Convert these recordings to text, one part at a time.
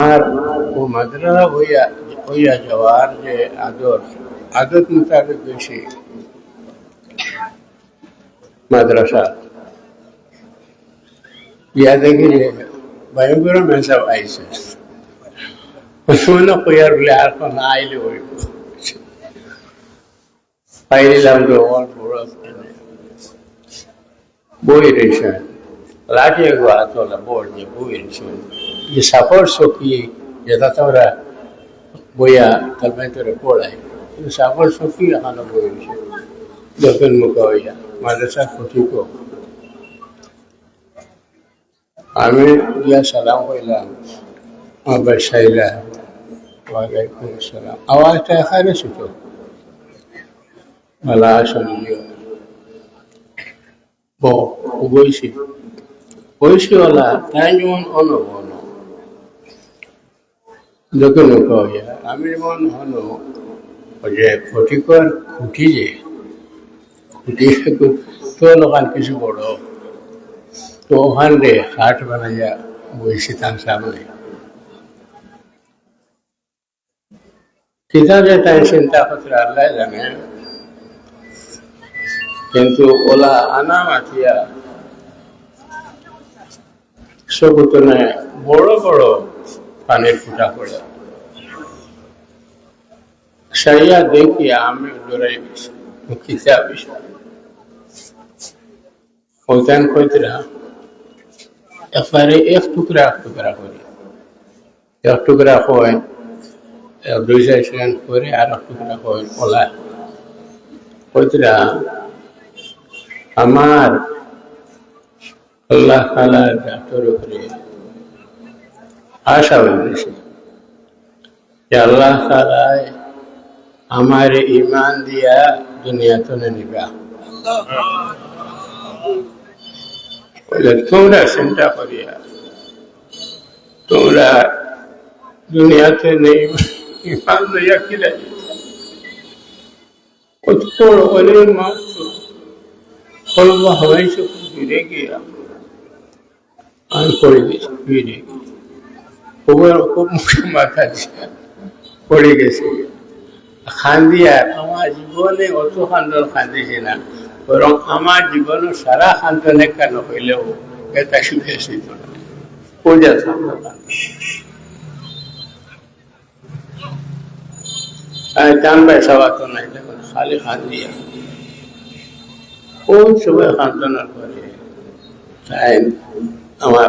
আর ও মাদ্রাসা হইয়া হইয়া যাওয়ার যে আদর আদত মোতাবেক বেশি মাদ্রাসা ইয়া দেখি যে ভয়ঙ্কর মেসাব আইছে মনে কইয়ার বলে আর কোন আইলে হইব পাইলাম তো অল্প বই রয়েছে লাঠিয়ে গো আতলা বই যে বই রয়েছে যে সাপর সখী যেটা তোমরা বইয়া তার ভেতরে পড়ায় কিন্তু সাপর সখী এখানে বই রয়েছে দক্ষিণ মুখ হইয়া মাদ্রাসা ক্ষতিক আমি গিয়া সালাম কইলাম আমার সাইলা ওয়ালাইকুম আসসালাম আওয়াজটা এখানে ছিল ভালো আসলে বইছি বইছিওয়ালা তাই যেমন অনবন দক্ষিণ কইয়া আমি যেমন ওই যে ক্ষতিকর খুঁটি যে, খুঁটি তো লোকান কিছু বড়। তো ওখান রে হাট বানাইয়া বইছি তার সামনে। কিতাবে তাই চিন্তা করতে আল্লাহ জানে। কিন্তু ওলা আনা মাতিয়া সবুতনে বড় বড় পানির ফুটা পড়ে সাইয়া দেখি আমি গেছি খিচা বিষয়। কইতরা এক টুকরা এক টুকরা করি। এক টুকরা হয় দুই সেকেন্ড করে আর এক টুকরা হয় ওলা কইতরা, আমার আল্লাহ তালার ডাক্তার উপরে আশা হয়েছে যে আল্লাহ আমার ইমান দিয়া দুনিয়াতে নিবা। বলে, তোমরা চিন্তা করিয়া, তোমরা দুনিয়াতে নেই ইমান লইয়া কি লাগে কত অনেক মাত্র। ফিরে গিয়ে। খুব মুখে মাথা পড়ে গেছে। খান্দিয়া আমার জীবনে অত খান্দন খান্দিছে না, বরং আমার জীবনের সারা খান্তনে কেন হইলেও এটা শিখেছি পূজা চান পয়সা তো নাই দেখুন খালি খান্দিয়া কোন সময় খান্তনা করে? তাই আমার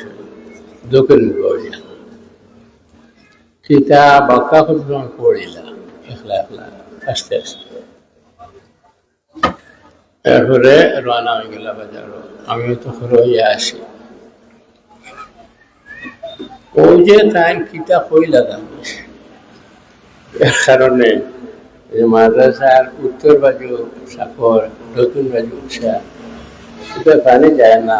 দক্ষিণ মুখ সীতা বাক্কা খুঁজলাম পড়িলা একলা একলা আস্তে আস্তে। এরপরে রানা হয়ে গেল বাজারও, আমিও তখন রইয়া আসি। ওই যে তাই কিতা কইলা দাম এর কারণে মাদ্রাসার উত্তর বাজু সাফর দক্ষিণ বাজু উষা এটা পানি যায় না।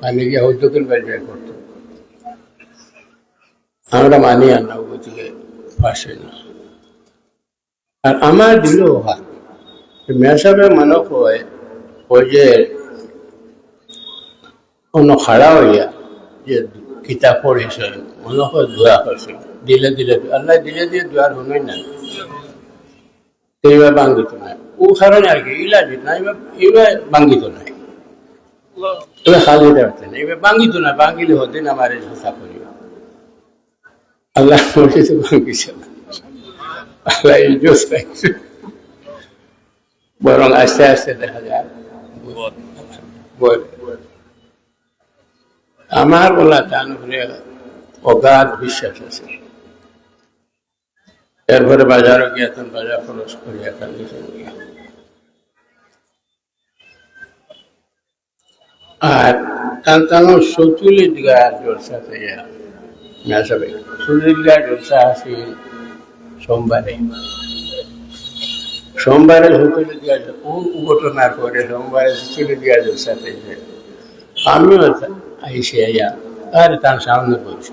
পানি গিয়ে হদ্দকের বাইরে করতো। আমরা মানি আর না ওদিকে পাশে না আর আমার দিল হাত মেসাবে মানব হয়, ওই যে কোনো খাড়া হইয়া যে কিতাব পড়েছে মনে হয় দোয়া করছে দিলে দিলে, আল্লাহ দিলে দিয়ে দোয়ার হনই না। এইবার বাঙ্গিত নাই। ও কারণে আর কি, ইলাজ না এবার এবার বাঙ্গিত নাই। এবার না আমার করি আল্লাহ আল্লাহ এই জোস। বরং আস্তে আস্তে দেখা যায় আমার বলা তার অগাধ বিশ্বাস আছে। এরপরে বাজারও গিয়ে বাজার খরচ করি এখান থেকে নিয়ে। আর না সবাই সতুলিত গায়ের জলসা আছে সোমবারে। সোমবারে সতুলিত গায়ের ও ঘটনার পরে সোমবারে জলসা থেকে। আমিও আইসি আইয়া, আর তার সামনে বলছি।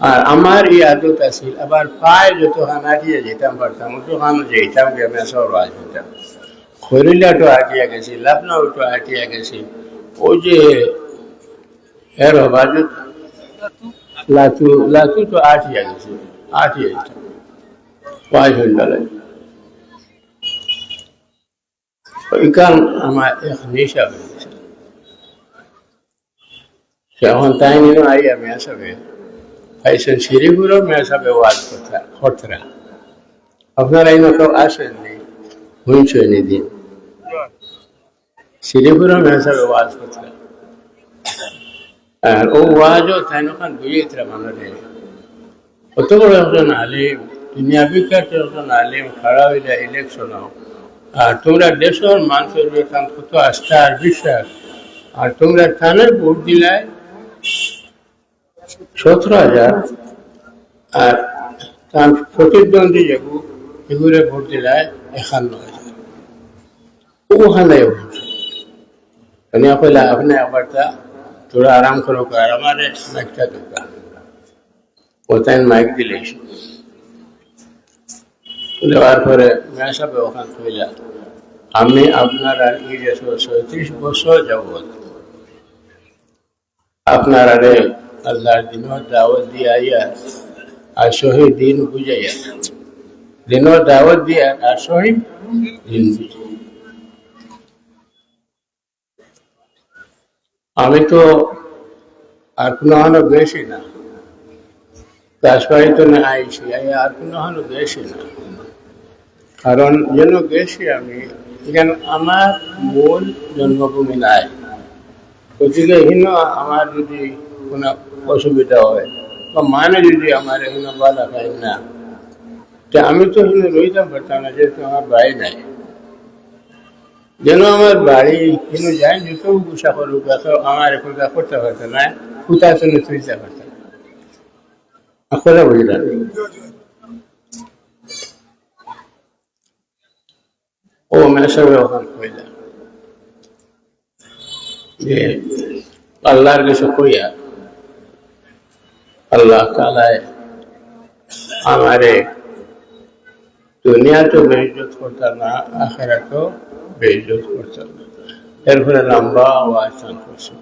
আর আমার এই আদত আছিল আবার পায়ে যত খানা দিয়ে যেতাম পারতাম অত খানো যেতাম গেমে সব রাজ হতাম খরিলাটো আটিয়া গেছি লাপনাউটো আটিয়া গেছি ওই যে এর হবাজত লাতু লাতু তো আটিয়া গেছি আটিয়া পাঁচ ঘণ্টা ওইখান আমার গেছে এখন তাই নিয়ে আই আমি আসাবে আইসেন শিরিপুরও মেসাবে ওয়াজ কথা খরতরা আপনারা এই কেউ আসেননি শুনছেন দিন মানুষে অত বড় একজন আলিম দুনিয়া বিখ্যাত একজন আলিম খাড়া হইলে ইলেকশন আর তোমরা দেশের মানুষের বেতন কত আস্থা আর বিশ্বাস। আর তোমরা থানার ভোট দিলায় সতেরো হাজার আর তার প্রতিদ্বন্দ্বী যেগু এগুলো ভোট দিলায় একান্ন হাজার। ওখানে কইলা আপনি একবার তা তোরা আরাম করো আর আমার একটা দোকান ওতাইন মাইক দিলে দেওয়ার পরে মেয়া ওখান কইলা আমি আপনার আর এই যে ছয়ত্রিশ বছর যাবত আপনার আরে আল্লাহর দিনের দাওয়াত দিয়ে আইয়া আর শহীদ দিন বুঝাইয়া দিনের দাওয়াত দিয়া আর শহীদ দিন বুঝাইয়া আমি তো আর কোনো হানো গেছি না। রাজবাড়ি তো না আইছি, আমি আর কোনো হানো গেছি না। কারণ যেন গেছি আমি, এখানে আমার মূল জন্মভূমি নাই। গতিকে এখানে আমার যদি কোনো অসুবিধা হয়, বা মানে যদি আমার এখানে বাধা পাই না, তা আমি তো এখানে রইতাম পারতাম না যেহেতু আমার ভাই নাই। যেন আমার বাড়ি কিন্তু যাই যত গুসা করুক, এত আমার যা করতে পারতো না কোথায় তো তুলতে পারতো। বুঝলাম ও কইলাম যে আল্লাহর কাছে কইয়া আল্লাহ তালায় আমারে দুনিয়া তো বেইজত করতাম না আখেরা তো না এরপরে লম্বা আওয়াজ করছে।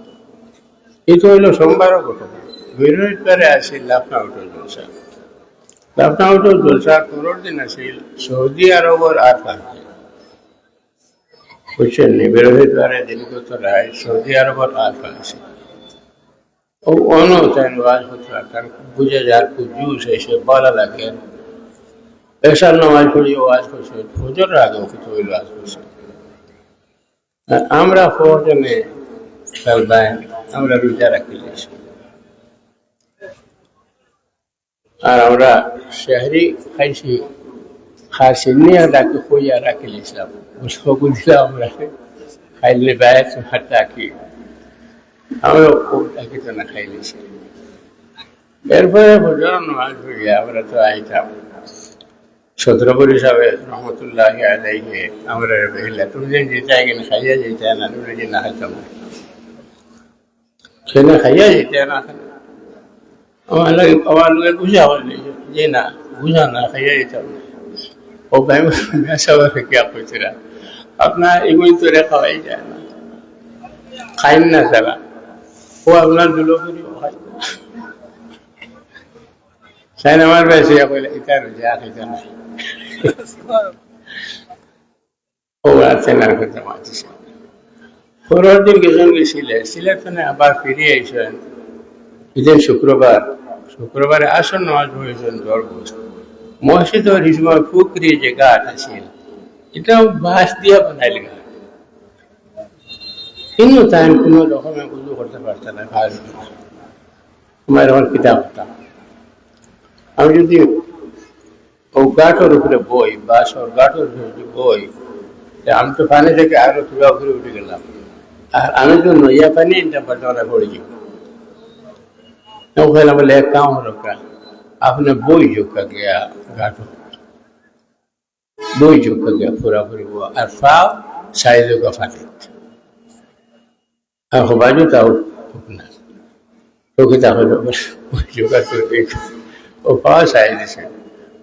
এই তো হইল সোমবারও ঘটনা। বৃহস্পতিবারে আসি লাফনা জলসা। লাফনা জলসা পনেরো দিন আসিল সৌদি আরবর আর কাছে বুঝছেন নি? বৃহস্পতিবারে দিন কত রায় সৌদি আরবর আর কাছে ও অন তাই ওয়াজ হতো কারণ বুঝে যার খুব জুস এসে বলা লাগে এসার নামাজ পড়ি ওয়াজ করছে। ফজর আগে কিছু ওই ওয়াজ করছে। আমরা ফজনে খেলবাই আমরা রোজা রাখি আর আমরা শহরি খাইছি খাসি নিয়ে ডাকে কইয়া রাখি সবু দিলাম আমরা। খাইলে বাইরে তোমার ডাকি আমরা ডাকি তো না খাইলেছি এরপরে পড়িয়া আমরা তো আইতাম। ছত্রপুরী সাহেব রহমতুল্লাহ আলাইহে আমরা বহিলা তুমি যে যেতে গেলে খাইয়া যেতে না তুমি যে না খাইতাম না সেখানে খাইয়া যেতে না। আমার লাগে, আমার লোকে বুঝা হলে যে না, বুঝা না, খাইয়া যেতাম না। ও ভাই সবাই কে কইছিরা আপনার এগুলি তো হয়ে যায় না। খাইন না তারা ও আপনার দুলো করিও খাই সাইন আমার বেশি কইলে, এটা রোজা খাইতে না আবার ফিরে শুক্রবার। শুক্রবারে দরবুজ মসজিদের হিসময় ফুকরি যে গাছ আছে, এটাও বাঁশ দিয়া বানাইল গাছ কিন্তু তাই কোনো রকমে উজু করতে পারছে না আমার এখন কিতাব আমি যদি অজ্ঞাটর উপরে বই, বা সরগাটর বই আমি তো পানি থেকে আরও তুলা ঘুরে উঠে গেলাম। আর আমি তো নইয়া পানি এটা পড়ে যাব নৌকাল বলে এক কাম রকা আপনি বই যোগা গিয়া ঘাটো। বই জোকা গিয়া পুরা ফুরি আর ফা সাই জোকা ফাটে আর হবাজও তাও না। প্রকৃতা হলো যোগা জোকা করে ও পাওয়া সাই দিছে।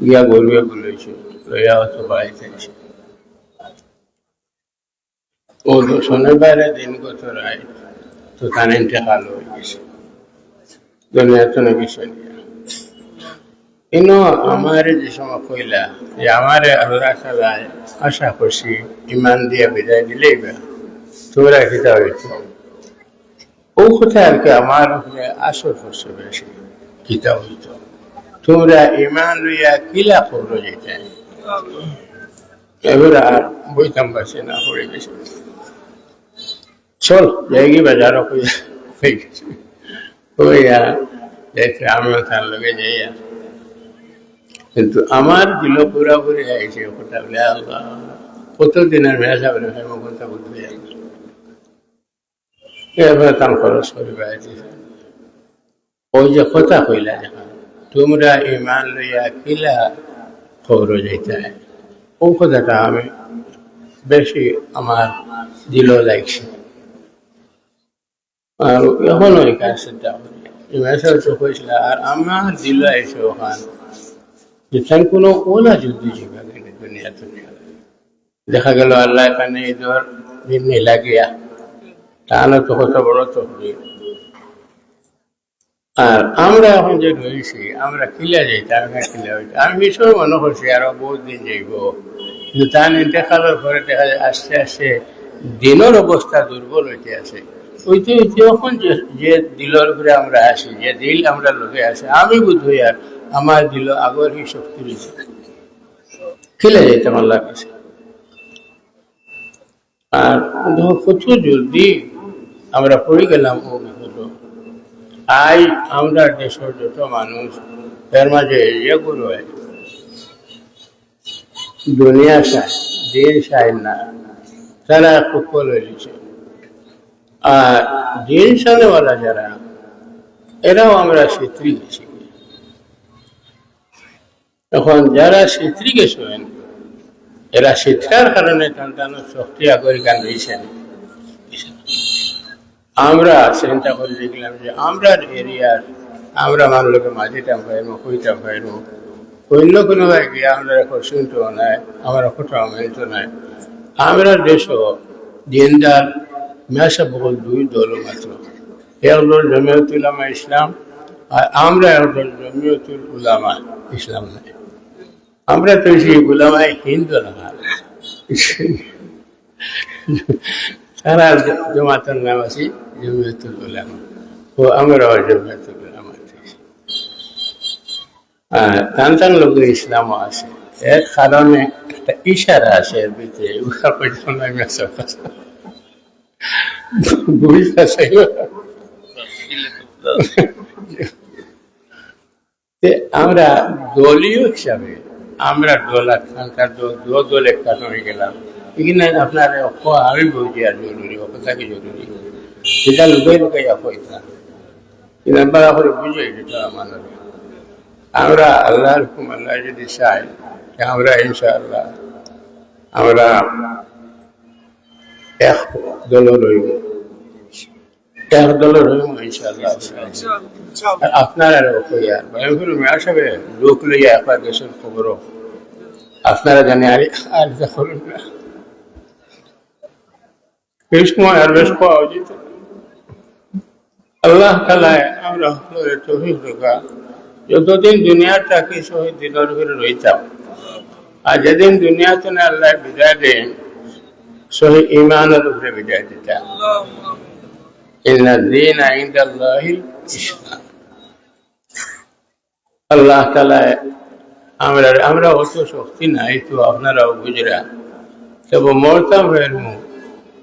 গিয়া গরুয়ে বলেছে লইয়া হতো বাড়িতে এসে ও শনিবারে দিন কত রায়, তো তার ইন্তেকাল হয়ে গেছে। দুনিয়া তো না বিষয় ইনো আমার যে সময় কইলা, যে আমার আল্লাহ তালায় আশা করছি ইমান দিয়ে বিদায় দিলেই বা তোরা কিতা হইতো ও কথা আর কি, আমার আসর করছে বেশি কিতা হইতো। তোমরা ইমান লইয়া কিলা করল যেটা? এবার আর বইতাম পারছে না পড়ে গেছে। চল, যাইগি বাজারও হয়ে গেছে। হইয়া দেখে আমিও তার লগে যাইয়া। কিন্তু আমার দিল পুরাপুরি আইছে কথা বলে, আল্লাহ কত দিনের মেসা বলে ভাই কথা বুঝবে এবার তার খরচ ওই যে কথা কইলা তোমরা ইমান লইয়া কিলা খবর যাইতে ও কথাটা আমি বেশি আমার দিল লাগছে আর এখন ওই কাজটা হয়েছিল, আর আমার দিল আইসে ওখান। যেখানে কোনো ওলা যুদ্ধ জীবা দুনিয়া দুনিয়া। দেখা গেল, আল্লাহ এখানে ইদর দিন লাগিয়া। তাহলে তো কত বড় তো আর আমরা এখন যে রয়েছি আমরা কিলা যাইতাম না কিলা হইতাম আমি বিষয় মনে করছি আরও বহুত দিন যাইব। কিন্তু তার ইন্তেকালের পরে দেখা যায় আস্তে আস্তে দিনের অবস্থা দুর্বল হইতে আছে। ওইতে ওইতে এখন যে দিলের উপরে আমরা আসি যে দিল আমরা লোকে আসে আমি বোধ হই আর আমার দিল আগর এই শক্তি রয়েছে খেলে যেতাম আল্লাহ কাছে আর কত জলদি আমরা পড়ে গেলাম ও আই, আমরা দেশের যত মানুষ। এর মাঝে ইয়ে গুলো দুনিয়া চায় দিন চায় না। তারা কুফল হয়েছে। আর দিন সানেওয়ালা যারা, এরাও আমরা শীতরি গেছি। এখন যারা শীতরি গেছেন, এরা শিক্ষার কারণে সন্তানের শক্তি আগরি গান রয়েছেন আমরা চিন্তা করে দেখলাম যে আমরা এরিয়ার, আমরা মানুষকে মাঝিটাম পাইব কইতাম পাইব অন্য কোনো গিয়ে আমরা এখন শুনতো নাই, আমরা কোথাও মানিত নাই। আমরা দেশও দিনদার, মেসা বহু দুই দল মাত্র। এক দল জমিয়তুল উলামা ইসলাম, আর আমরা এক দল জমিয়তুল উলামা ইসলাম নাই। আমরা তো সেই গুলামায় হিন্দু না। সারা জমাতের নাম জমিয়তুল উলামা ও আমরাও জমিয়তুল টান টান লোক ইসলামও আছে এর কারণে একটা ইশারা আছে এর ভিতরে উহা পর্যন্ত আমি আমরা দলীয় হিসাবে আমরা একটা হয়ে গেলাম এখানে আপনার আমি বলছি আর জরুরি কথাকে জরুরি সেটা লোকে লোকে হইতাম কিন্তু করে বুঝে আমরা আল্লাহ যদি চাই আমরা আমরা এক দল রইব এক দল রইব আর আপনারা সাহেব লোক লইয়া একবার খবরও। আপনারা জানি, আর আর না। এই আর বেশ পাওয়া যেত আল্লাহ তালায় আমরা তহিদ ঢোকা যতদিন শহীদ দিনের আর যেদিন দুনিয়াতে না আল্লাহ বিদায় দেন শহীদ ইমানের উপরে বিদায় দিতাম আল্লাহ তালায় আমরা আমরা অত শক্তি নাই তো আপনারাও বুঝরা তবে মরতাম হয়ে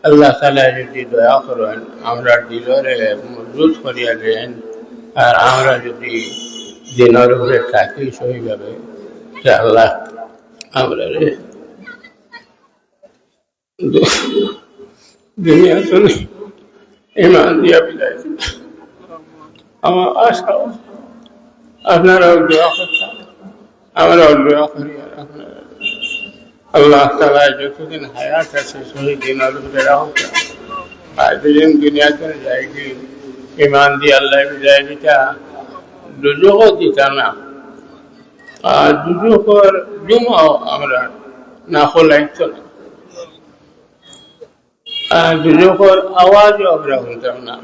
আল্লাহ তালা যদি দয়া করেন আমরা দিলরে মজবুত করিয়া দেন। আর আমরা যদি দিনের উপরে থাকি সহিভাবে আল্লাহ আমরা দুনিয়া তো ইমান দিয়া বিদায় আমার আশা, আপনারাও দোয়া করতাম আমরাও দোয়া করি আর আপনারা আল্লাহ তালা যতদিন হায়াত আছে শহীদ দিন আলমকে রাখা আর যেদিন দুনিয়াতে যায়গি ইমান দিয়ে আল্লাহ বিদায় দিতা দিতা না। আর দুজকর জুমাও আমরা না না আর দুজকর আওয়াজও আমরা শুনতাম না।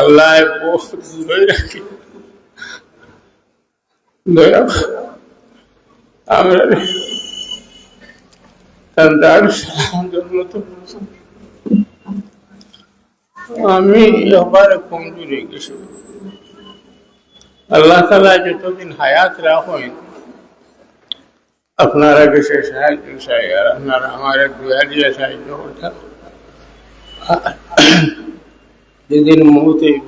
আল্লাহ বহুত দূরে রাখি আমরা তার মতো আমি এবার কমজোরি গেছি। আল্লাহ তালা যতদিন হায়াত রাখেন, আপনারা কাছে সাহায্য চাই আর আপনারা আমার দুয়া দিয়ে সাহায্য করতাম যেদিন মৌত হইব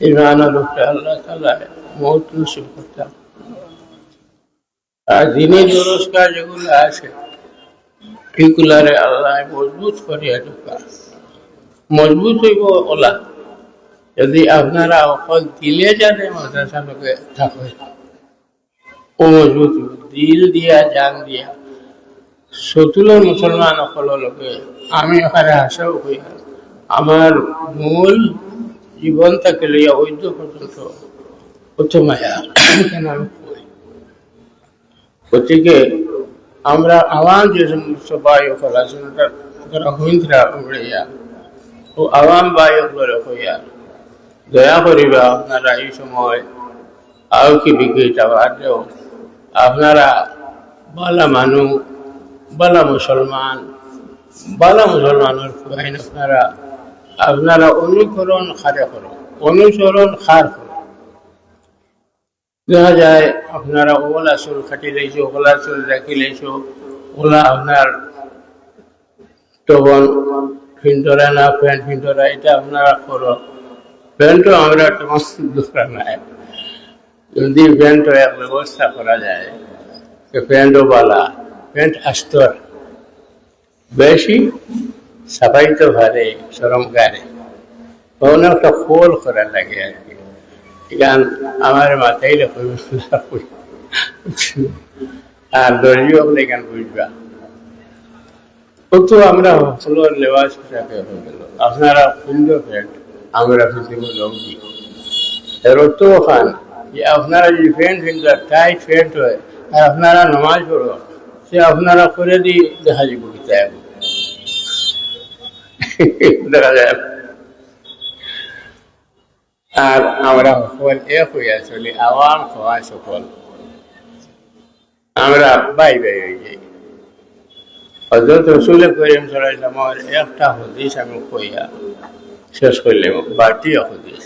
ইমানের উপরে আল্লাহ তালা মৌত নসিব করতাম আর দিনে জরস্কার যেগুলো আছে এগুলারে আল্লাহ মজবুত করিয়া ঢোকা মজবুত হইব ওলা। যদি আপনারা অকল দিলে জানে, মাদ্রাসা লোকে থাকে ও মজবুত দিল দিয়া, জান দিয়া। সতুলের মুসলমান অকল লোকে। আমি ওখানে আশাও হই আমার মূল জীবন তাকে লইয়া ঐদ্য পর্যন্ত আমি গতিকে আমরা সমস্ত বায়ু আছেন তারা হইন্দ্রা উড়িয়া ও আওয়াম বায়ু করে হইয়া দয়া করিবা, আপনারা এই সময় আও কি বিক্রিটা বাদেও আপনারা বালা মানু, বালা মুসলমান, বালা মুসলমানের খুয়াইন আপনারা। আপনারা অনুকরণ খারে করো অনুসরণ খার করো দেখা যায়, আপনারা ওলা চুল কাটি লাইছো, ওলা চুল রাখি লাইছো, ওলা আপনার তখন ফিন্টরা না, প্যান্ট ফিন্টরা, এটা আপনারা করো। প্যান্টও আমরা তোমার দোকান নাই। যদি প্যান্টও এক ব্যবস্থা করা যায় প্যান্টও বালা, প্যান্ট আস্তর। বেশি সাফাই তো ভারে, সরম গারে। তখন একটা খোল করা লাগে। গান আমার মাথায় রেখে আর দর্জিও হলে গান বুঝবা। আমরা হলোর লেবাস হয়ে গেল। আপনারা আমরা এর অর্থ যে আপনারা যদি হয়, আর আপনারা নমাজ পড়ো, সে আপনারা করে দেখা দেখা যায় আর আমরা সকল এক হইয়া চলি আওয়াম খাওয়া সকল। আমরা বাই বাই হয়ে যাই হজরত রসুল করিম সাল্লামের একটা হদিস আমি কইয়া শেষ করলাম বাটি হদিস।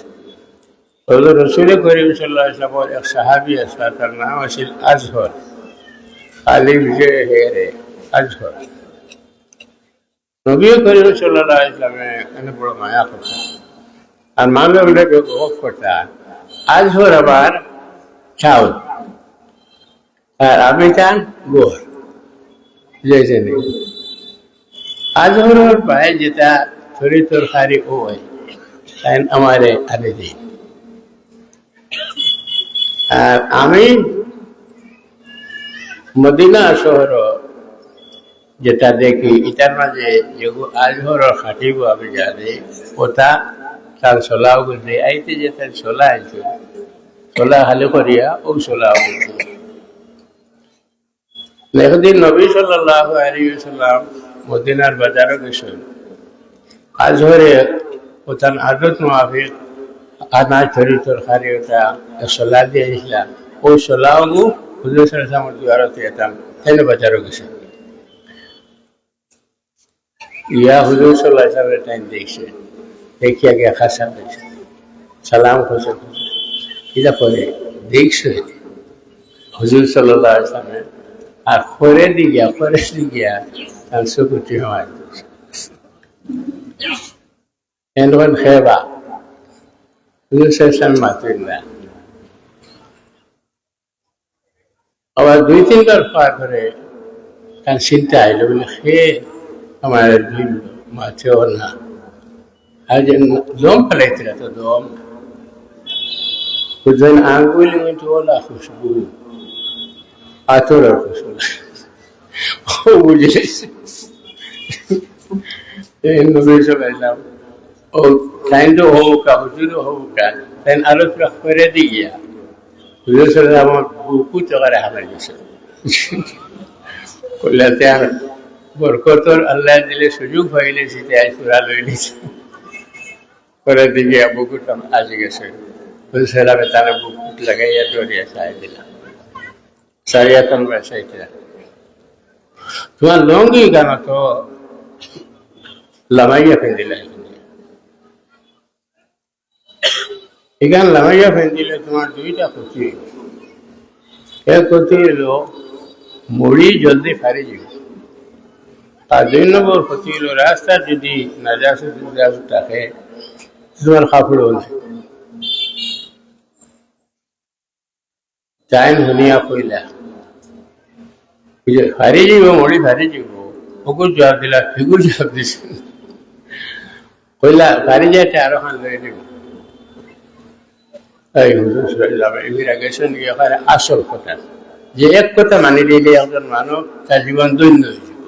হজরত রসুল করিম সাল্লামের এক সাহাবি আছে তার নাম আছিল আজহর। আলিফ যে হেরে আজহর। নবী করিম সাল্লাহ ইসলামে এখানে বড় মায়া করতেন আর ওটাকে গপ করতা আজহর আবার চাউল। আর আমি চান গোর নেই আজহরের পায়ে যেটা থরি তরকারি ও তাই আমারে আনে দিই আর আমি মদিনা শহর যেটা দেখি, এটার মাঝে যেগু আজহর খাটিব আমি জানি, ওটা তার চলাও গেছে আইতে যে তার চলা আইছে। চলা হালে করিয়া ও গেছে একদিন নবী সাল্লাহ আলী সাল্লাম মদিনার আজহরে ওতান আদত মাফিক ধরি তরকারি ওটা দিয়ে হুজুর বাজারও গেছে। ইয়া হুজুর সাল্লাহ সাল্লামের টাইম দেখছে। দেখি আগে খাসা পেয়েছে সালাম করছে এটা পরে দেখছে হুজুর সাল্লাহ সাল্লামের আর খরে দি গিয়া খরে দি গিয়া তার সুকুটি হওয়ার এনখন খেবা হুজুর সাল্লাম মাতুল না আবার দুই তিনবার খাওয়ার পরে তার চিন্তা আইলো বলে খেয়ে আমার দুই মাছেও না আর যে দম ফেলাইছিল তো দম হুজুর আঙ্গুলি কিন্তু ওলা খুশবু আতরের খুশবু ও বুঝে নবী চলাইলাম ও কাইন্ড হোক হুজুর হোক তাই আরও করে দি গিয়া হুজুর সাল্লাম আমার বুকু চকারে হামাই গেছে কল্যাণতে আর বরকতর আল্লাহ দিলে সুযোগ হইলে সেটা সুরা লইলি করে দিকে বুকুটা আজি গেছে। সাল্লামে তার বুকুট লাগাইয়া দরিয়া সাই দিলাম। সারিয়া তোমরা সাইটা তোমার লঙ্গি গান তো লামাইয়া ফেন্দিলা? এখানে লামাইয়া ফেন্দিলে তোমার দুইটা ক্ষতি। এক ক্ষতি হলো মুড়ি জলদি ফারি যাব আর দুই নম্বর ক্ষতি হলো রাস্তা যদি নাজাসে থাকে তোমার কাপড় টাইম শুনিয়া কইলা। ফারি যাব মুড়ি ফারি যাব ওকুর জবাব দিলা, ফিগুর জবাব দিছে। কইলা, ফারি যাইতে আরও লই নিব। এই আসল কথা। যে এক কথা মানি দিলে, একজন মানব তার জীবন দৈন্য হয়ে যাবে।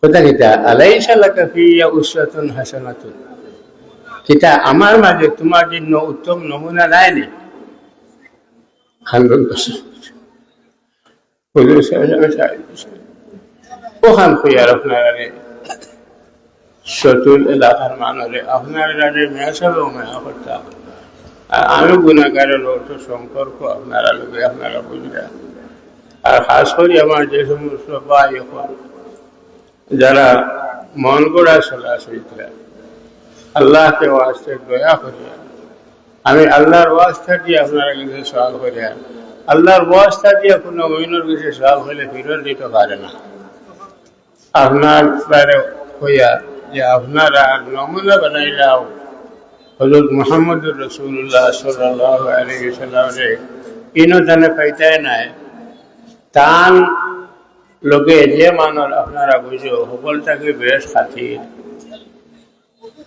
কথা কিতা আলাইসা লাকা ফিয়া উসওয়াতুন হাসানাতুন। কিতা আমার মাঝে তোমার জন্য উত্তম নমুনা নাই নি হান্ড্রেড পার্সেন্ট। হুজুর সাল্লাল্লাহু আলাইহি ওয়াসাল্লাম ওখান খুঁয়ার আপনারা চতুর এলাকার মানুষে আপনার রাজে মেয়া করতাম আর আমি অর্থ সম্পর্ক আপনারা লোকে আপনারা বুঝলেন আর খাস করে আমার যে সমস্ত ভাই এখন যারা মন গড়া চলা সেইটা আল্লাহকে ওয়াস্তে দয়া করিয়া। আমি আল্লাহর ওয়াস্তা দিয়ে আপনারা কাছে সওয়াল করিয়া। আল্লাহর ওয়াস্তা দিয়ে কোনো মহিনুর কাছে সওয়াল হলে ফিরত দিতে পারে না। আপনার বাইরে হইয়া যে আপনারা নমুনা বানাইলাও। হজরত মোহাম্মদুর রসুল্লাহ সাল্লামরে ইনো তানে পাইতাই নাই। তান লোকে যে মানর আপনারা বুঝো সকলটাকে বেশ খাতির।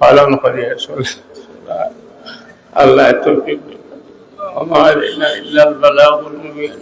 পালন করিয়া চলে আল্লাহ তৌফিক আমার ইল্লাল বালাগুল মুবিন